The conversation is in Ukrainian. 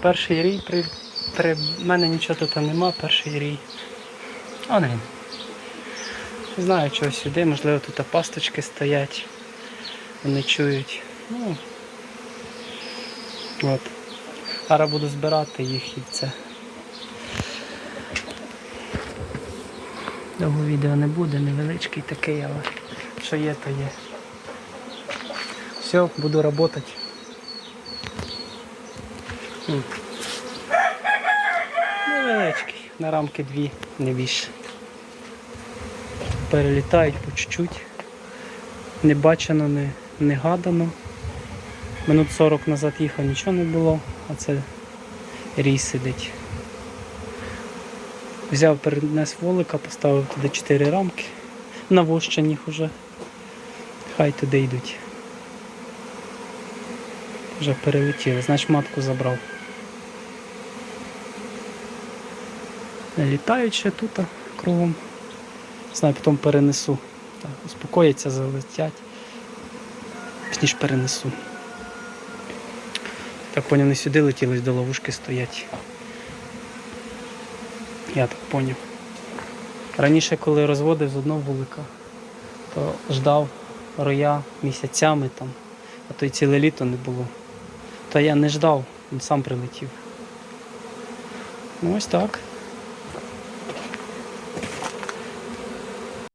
Перший рій при, при мене нічого тут нема, перший рій. Не він. Не знаю, чого сюди, можливо, тут пасточки стоять. Вони чують. Ну, от. Зараз буду збирати їх і це. Довго відео не буде, невеличкий такий, але що є, то є. Все, буду працювати. Невеличкий, на рамки дві, не більше. Перелітають по чуть-чуть. Не бачено, не, не гадано. Минут 40 назад їхав, нічого не було, а це рій сидить. Взяв, перенес волика, поставив туди 4 рамки. Навощених уже. Хай туди йдуть. Вже перелетіли, значить матку забрав. Літають ще тут кругом. Не Знаю, потім перенесу. Так, успокояться, залетять. Пізніше перенесу. Так поняв, не сюди летіли, до ловушки стоять. Я так поняв. Раніше, коли розводив з одного вулика, то ждав роя місяцями там, а то й ціле літо не було. Та я не ждав, він сам прилетів. Ну ось так.